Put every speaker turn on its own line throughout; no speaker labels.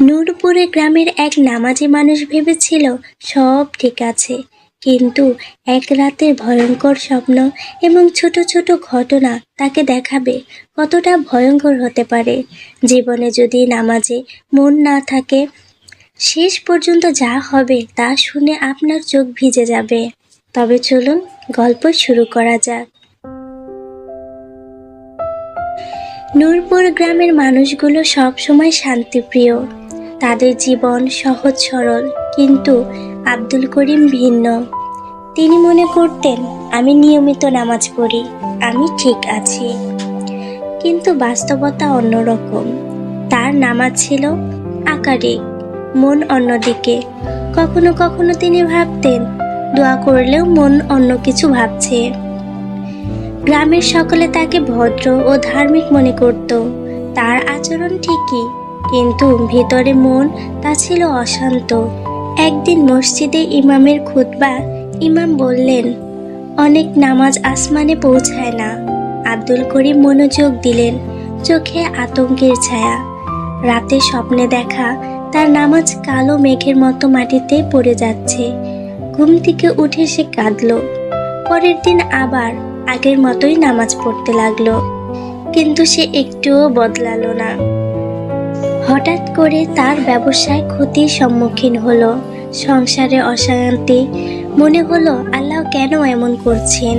নূরপুরে গ্রামের এক নামাজি মানুষ ভেবেছিল, সব ঠিক আছে। কিন্তু এক রাতের ভয়ঙ্কর স্বপ্ন এবং ছোট ছোট ঘটনা তাকে দেখাবে কতটা ভয়ঙ্কর হতে পারে। জীবনে যদি নামাজে মন না থাকে, শেষ পর্যন্ত যা হবে তা শুনে আপনার চোখ ভিজে যাবে। তবে চলুন, গল্প শুরু করা যাক। নূরপুর গ্রামের মানুষগুলো সবসময় শান্তিপ্রিয়। তাদের জীবন সহজ সরল, কিন্তু আব্দুল করিম ভিন্ন। তিনি মনে করতেন, আমি নিয়মিত নামাজ পড়ি, আমি ঠিক আছি। কিন্তু বাস্তবতা অন্যরকম। তার নামাজ ছিল আকারিক, মন অন্যদিকে। কখনো কখনো তিনি ভাবতেন, দোয়া করলেও মন অন্য কিছু ভাবছে। গ্রামের সকলে তাকে ভদ্র ও ধার্মিক মনে করত। তার আচরণ ঠিকই কিন্তু ভিতরে মন তা ছিল অশান্ত। একদিন মসজিদে ইমামের খুতবা, ইমাম বললেন, অনেক নামাজ আসমানে পৌঁছায় না। আব্দুল করিম মনোযোগ দিলেন, চোখে আতঙ্কের ছায়া। রাতে স্বপ্নে দেখা তার নামাজ কালো মেঘের মতো মাটিতে পড়ে যাচ্ছে। ঘুম থেকে উঠে সে কাঁদল। পরের দিন আবার আগের মতোই নামাজ পড়তে লাগল। কিন্তু সে একটুও বদলালো না। হঠাৎ করে তার ব্যবসায় ক্ষতির সম্মুখীন হলো। সংসারে অশান্তি। মনে হলো, আল্লাহ কেন এমন করছেন?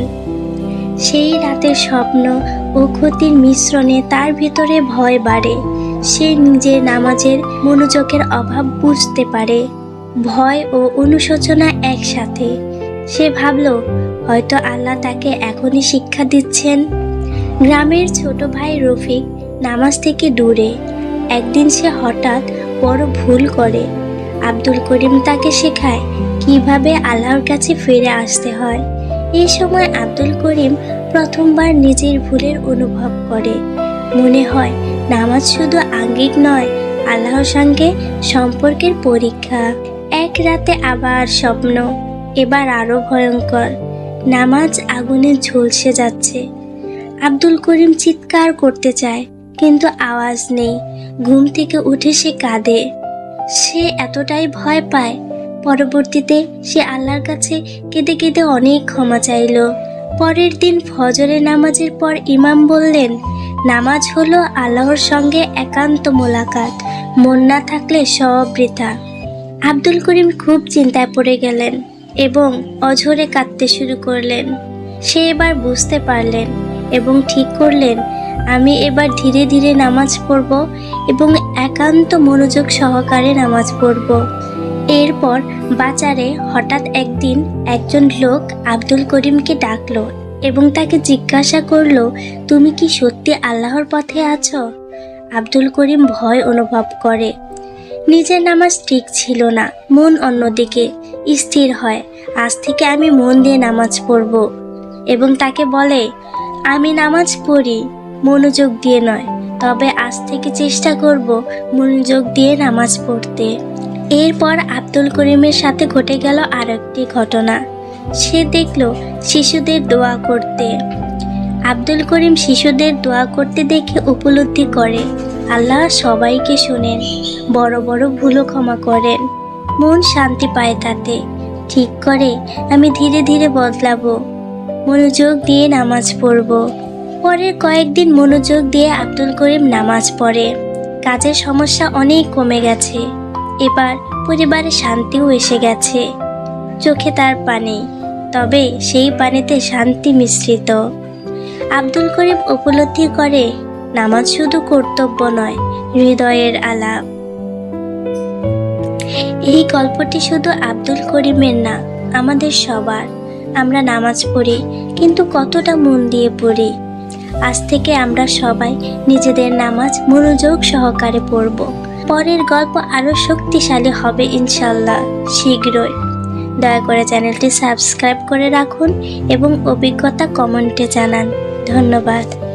সেই রাতের স্বপ্ন ও ক্ষতির মিশ্রণে তার ভিতরে ভয় বাড়ে। সে নিজের নামাজের মনোযোগের অভাব বুঝতে পারে। ভয় ও অনুশোচনা একসাথে। সে ভাবল, হয়তো আল্লাহ তাকে এখনই শিক্ষা দিচ্ছেন? গ্রামের ছোট ভাই রফিক নামাজ থেকে দূরে। একদিন সে হঠাৎ বড় ভুল করে। আব্দুল করিম তাকে শেখায় কীভাবে আল্লাহর কাছে ফিরে আসতে হয়। এই সময় আব্দুল করিম প্রথমবার নিজের ভুলের অনুভব করে। মনে হয়, নামাজ শুধু আঙ্গিক নয়, আল্লাহর সঙ্গে সম্পর্কের পরীক্ষা। এক রাতে আবার স্বপ্ন, এবার আরও ভয়ঙ্কর। নামাজ আগুনে ঝলসে যাচ্ছে। আব্দুল করিম চিৎকার করতে চায়, কিন্তু আওয়াজ নেই। ঘুম থেকে উঠে সে কাঁদে। সে এতটাই ভয় পায়। পরবর্তীতে সে আল্লাহর কাছে কেঁদে কেঁদে অনেক ক্ষমা চাইল। পরের দিন ফজরের নামাজের পর ইমাম বললেন, নামাজ হলো আল্লাহর সঙ্গে একান্ত মোলাকাত। মন না থাকলে সব বৃথা। আব্দুল করিম খুব চিন্তায় পড়ে গেলেন এবং অঝরে কাঁদতে শুরু করলেন। সে এবার বুঝতে পারলেন এবং ঠিক করলেন আমি এবার ধীরে ধীরে নামাজ পড়ব এবং একান্ত মনোযোগ সহকারে নামাজ পড়ব। এরপর বাজারে হঠাৎ একদিন একজন লোক আব্দুল করিমকে ডাকলো এবং তাকে জিজ্ঞাসা করল, তুমি কি সত্যি আল্লাহর পথে আছো? আব্দুল করিম ভয় অনুভব করে। নিজের নামাজ ঠিক ছিল না, মন অন্যদিকে, স্থির হয়, আজ থেকে আমি মন দিয়ে নামাজ পড়ব। এবং তাকে বলে, আমি নামাজ পড়ি মনোযোগ দিয়ে নয়। তবে আজ থেকে চেষ্টা করব মনোযোগ দিয়ে নামাজ পড়তে। এরপর আব্দুল করিমের সাথে ঘটে গেল আর একটি ঘটনা। সে দেখল শিশুদের দোয়া করতে। আব্দুল করিম শিশুদের দোয়া করতে দেখে উপলব্ধি করে, আল্লাহ সবাইকে শোনেন, বড় বড় ভুলও ক্ষমা করেন, মন শান্তি পায় তাতে। ঠিক করে, আমি ধীরে ধীরে বদলাবো। মনোযোগ দিয়ে নামাজ পড়ব। পরের কয়েকদিন মনোযোগ দিয়ে আব্দুল করিম নামাজ পড়ে। কাজের সমস্যা অনেক কমে গেছে। এবার পরিবারে শান্তিও এসে গেছে। চোখে তার পানি, তবে সেই পানিতে শান্তি মিশ্রিত। আব্দুল করিম উপলব্ধি করে, নামাজ শুধু কর্তব্য নয়, হৃদয়ের আলাপ এই গল্পটি শুধু আব্দুল করিমের না, আমাদের সবার। আমরা নামাজ পড়ি, কিন্তু কতটা মন দিয়ে পড়ি আজ থেকে আমরা সবাই নিজেদের নামাজ মনোযোগ সহকারে পড়ব। পরের গল্প আরও শক্তিশালী হবে ইনশাল্লাহ শীঘ্রই। দয়া করে চ্যানেলটি সাবস্ক্রাইব করে রাখুন এবং অভিজ্ঞতা কমেন্টে জানান। ধন্যবাদ।